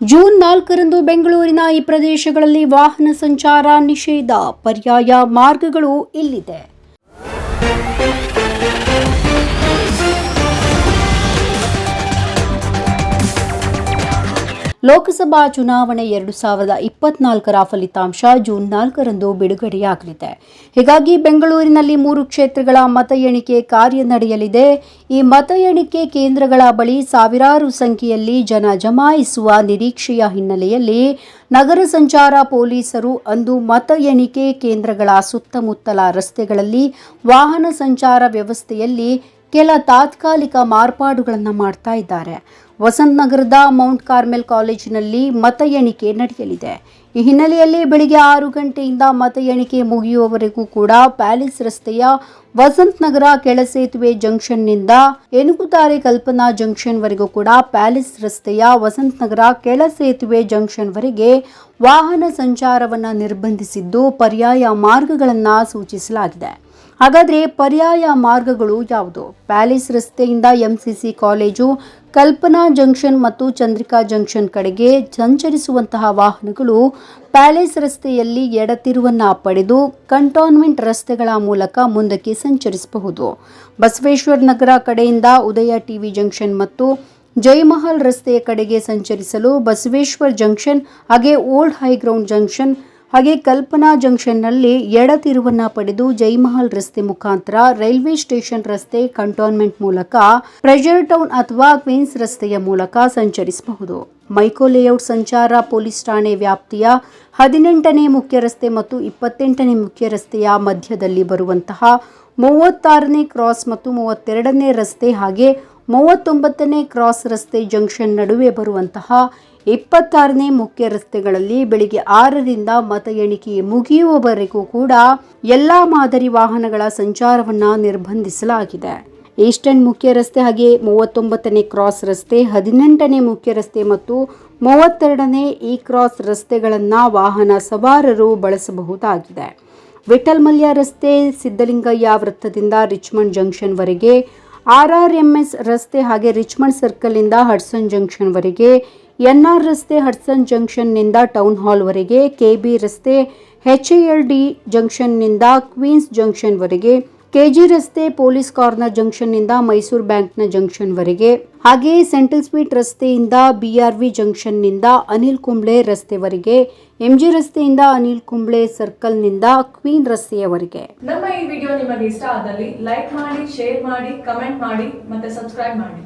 June ನಾಲ್ಕರಂದು ಬೆಂಗಳೂರಿನ ಈ ಪ್ರದೇಶಗಳಲ್ಲಿ ವಾಹನ ಸಂಚಾರ ನಿಷೇಧ. ಪರ್ಯಾಯ ಮಾರ್ಗಗಳು ಇಲ್ಲಿದೆ. ಲೋಕಸಭಾ ಚುನಾವಣೆ ಎರಡು ಸಾವಿರದ ಇಪ್ಪತ್ನಾಲ್ಕರ ಫಲಿತಾಂಶ ಜೂನ್ ನಾಲ್ಕರಂದು ಬಿಡುಗಡೆಯಾಗಲಿದೆ. ಹೀಗಾಗಿ ಬೆಂಗಳೂರಿನಲ್ಲಿ ಮೂರು ಕ್ಷೇತ್ರಗಳ ಮತ ಎಣಿಕೆ ಕಾರ್ಯ ನಡೆಯಲಿದೆ. ಈ ಮತ ಎಣಿಕೆ ಕೇಂದ್ರಗಳ ಬಳಿ ಸಾವಿರಾರು ಸಂಖ್ಯೆಯಲ್ಲಿ ಜನ ಜಮಾಯಿಸುವ ನಿರೀಕ್ಷೆಯ ಹಿನ್ನೆಲೆಯಲ್ಲಿ ನಗರ ಸಂಚಾರ ಪೊಲೀಸರು ಅಂದು ಮತ ಎಣಿಕೆ ಕೇಂದ್ರಗಳ ಸುತ್ತಮುತ್ತಲ ರಸ್ತೆಗಳಲ್ಲಿ ವಾಹನ ಸಂಚಾರ ವ್ಯವಸ್ಥೆಯಲ್ಲಿ ಕೆಲ ತಾತ್ಕಾಲಿಕ ಮಾರ್ಪಾಡುಗಳನ್ನು ಮಾಡ್ತಾ ಇದ್ದಾರೆ. ವಸಂತ ನಗರದ ಮೌಂಟ್ ಕಾರ್ಮೆಲ್ ಕಾಲೇಜಿನಲ್ಲಿ ಮತ ಎಣಿಕೆ ನಡೆಯಲಿದೆ. ಈ ಹಿನ್ನೆಲೆಯಲ್ಲಿ ಬೆಳಿಗ್ಗೆ ಆರು ಗಂಟೆಯಿಂದ ಮತ ಎಣಿಕೆ ಮುಗಿಯುವವರೆಗೂ ಕೂಡ ಪ್ಯಾಲೇಸ್ ರಸ್ತೆಯ ವಸಂತ್ ನಗರ ಕೆಳಸೇತುವೆ ಜಂಕ್ಷನ್ನಿಂದ ಎನುಗುತಾರೆ ಕಲ್ಪನಾ ಜಂಕ್ಷನ್ವರೆಗೂ ಕೂಡ ಪ್ಯಾಲೇಸ್ ರಸ್ತೆಯ ವಸಂತ್ ನಗರ ಕೆಳಸೇತುವೆ ಜಂಕ್ಷನ್ವರೆಗೆ ವಾಹನ ಸಂಚಾರವನ್ನು ನಿರ್ಬಂಧಿಸಿದ್ದು ಪರ್ಯಾಯ ಮಾರ್ಗಗಳನ್ನು ಸೂಚಿಸಲಾಗಿದೆ. ಹಾಗಾದರೆ ಪರ್ಯಾಯ ಮಾರ್ಗಗಳು ಯಾವುದು? ಪ್ಯಾಲೇಸ್ ರಸ್ತೆಯಿಂದ ಎಂಸಿಸಿ ಕಾಲೇಜು, ಕಲ್ಪನಾ ಜಂಕ್ಷನ್ ಮತ್ತು ಚಂದ್ರಿಕಾ ಜಂಕ್ಷನ್ ಕಡೆಗೆ ಸಂಚರಿಸುವಂತಹ ವಾಹನಗಳು ಪ್ಯಾಲೇಸ್ ರಸ್ತೆಯಲ್ಲಿ ಎಡತಿರುವನ್ನ ಪಡೆದು ಕಂಟೋನ್ಮೆಂಟ್ ರಸ್ತೆಗಳ ಮೂಲಕ ಮುಂದಕ್ಕೆ ಸಂಚರಿಸಬಹುದು. ಬಸವೇಶ್ವರ ನಗರ ಕಡೆಯಿಂದ ಉದಯ ಟಿವಿ ಜಂಕ್ಷನ್ ಮತ್ತು ಜೈಮಹಲ್ ರಸ್ತೆಯ ಕಡೆಗೆ ಸಂಚರಿಸಲು ಬಸವೇಶ್ವರ್ ಜಂಕ್ಷನ್ ಹಾಗೆ ಓಲ್ಡ್ ಹೈಗ್ರೌಂಡ್ ಜಂಕ್ಷನ್ ಹಾಗೆ ಕಲ್ಪನಾ ಜಂಕ್ಷನ್ನಲ್ಲಿ ಎಡತಿರುವನ್ನ ಪಡೆದು ಜೈಮಹಲ್ ರಸ್ತೆ ಮುಖಾಂತರ ರೈಲ್ವೆ ಸ್ಟೇಷನ್ ರಸ್ತೆ ಕಂಟೋನ್ಮೆಂಟ್ ಮೂಲಕ ಪ್ರೆಷರ್ ಟೌನ್ ಅಥವಾ ಕ್ವೀನ್ಸ್ ರಸ್ತೆಯ ಮೂಲಕ ಸಂಚರಿಸಬಹುದು. ಮೈಕೋ ಲೇಔಟ್ ಸಂಚಾರ ಪೊಲೀಸ್ ಠಾಣೆ ವ್ಯಾಪ್ತಿಯ ಹದಿನೆಂಟನೇ ಮುಖ್ಯ ರಸ್ತೆ ಮತ್ತು ಇಪ್ಪತ್ತೆಂಟನೇ ಮುಖ್ಯ ರಸ್ತೆಯ ಮಧ್ಯದಲ್ಲಿ ಬರುವಂತಹ ಮೂವತ್ತಾರನೇ ಕ್ರಾಸ್ ಮತ್ತು ಮೂವತ್ತೆರಡನೇ ರಸ್ತೆ ಹಾಗೆ ಮೂವತ್ತೊಂಬತ್ತನೇ ಕ್ರಾಸ್ ರಸ್ತೆ ಜಂಕ್ಷನ್ ನಡುವೆ ಬರುವಂತಹ ಇಪ್ಪತ್ತಾರನೇ ಮುಖ್ಯ ರಸ್ತೆಗಳಲ್ಲಿ ಬೆಳಿಗ್ಗೆ ಆರರಿಂದ ಮತ ಎಣಿಕೆ ಮುಗಿಯುವವರೆಗೂ ಕೂಡ ಎಲ್ಲಾ ಮಾದರಿ ವಾಹನಗಳ ಸಂಚಾರವನ್ನು ನಿರ್ಬಂಧಿಸಲಾಗಿದೆ. ಈಸ್ಟರ್ನ್ ಮುಖ್ಯ ರಸ್ತೆ ಹಾಗೆ ಮೂವತ್ತೊಂಬತ್ತನೇ ಕ್ರಾಸ್ ರಸ್ತೆ, ಹದಿನೆಂಟನೇ ಮುಖ್ಯ ರಸ್ತೆ ಮತ್ತು ಮೂವತ್ತೆರಡನೇ ಈ ಕ್ರಾಸ್ ರಸ್ತೆಗಳನ್ನು ವಾಹನ ಸವಾರರು ಬಳಸಬಹುದಾಗಿದೆ. ವಿಠಲ್ ಮಲ್ಯ ರಸ್ತೆ ಸಿದ್ದಲಿಂಗಯ್ಯ ವೃತ್ತದಿಂದ ರಿಚ್ಮಂಡ್ ಜಂಕ್ಷನ್ವರೆಗೆ ಆರ್ ಆರ್ ಎಂ ಎಸ್ ರಸ್ತೆ ಹಾಗೆ ರಿಚ್ಮಂಡ್ ಸರ್ಕಲ್ನಿಂದ ಹಡ್ಸನ್ ಜಂಕ್ಷನ್ವರೆಗೆ ಎನ್ ಆರ್ ರಸ್ತೆ ಹಡ್ಸನ್ ಜಂಕ್ಷನ್ನಿಂದ ಟೌನ್ ಹಾಲ್ವರೆಗೆ, ಕೆಬಿ ರಸ್ತೆ ಎಚ್ ಎಲ್ ಡಿ ಜಂಕ್ಷನ್ನಿಂದ ಕ್ವೀನ್ಸ್ ಜಂಕ್ಷನ್ವರೆಗೆ, ಕೆಜಿ ರಸ್ತೆ ಪೊಲೀಸ್ ಕಾರ್ನರ್ ಜಂಕ್ಷನ್ನಿಂದ ಮೈಸೂರು ಬ್ಯಾಂಕ್ನ ಜಂಕ್ಷನ್ವರೆಗೆ. ಹಾಗೆಯೇ ಸೆಂಟ್ರಲ್ ಸ್ವೀಟ್ ರಸ್ತೆಯಿಂದ ಬಿಆರ್ವಿ ಜಂಕ್ಷನ್ನಿಂದ ಅನಿಲ್ ಕುಂಬ್ಳೆ ರಸ್ತೆವರೆಗೆ, ಎಂಜಿ ರಸ್ತೆಯಿಂದ ಅನಿಲ್ ಕುಂಬ್ಳೆ ಸರ್ಕಲ್ನಿಂದ ಕ್ವೀನ್ ರಸ್ತೆಯವರೆಗೆ. ನಮ್ಮ ಈ ವಿಡಿಯೋ ನಿಮಗೆ ಇಷ್ಟ ಆದಲ್ಲಿ ಲೈಕ್ ಮಾಡಿ, ಶೇರ್ ಮಾಡಿ, ಕಮೆಂಟ್ ಮಾಡಿ ಮತ್ತೆ ಸಬ್ಸ್ಕ್ರೈಬ್ ಮಾಡಿ.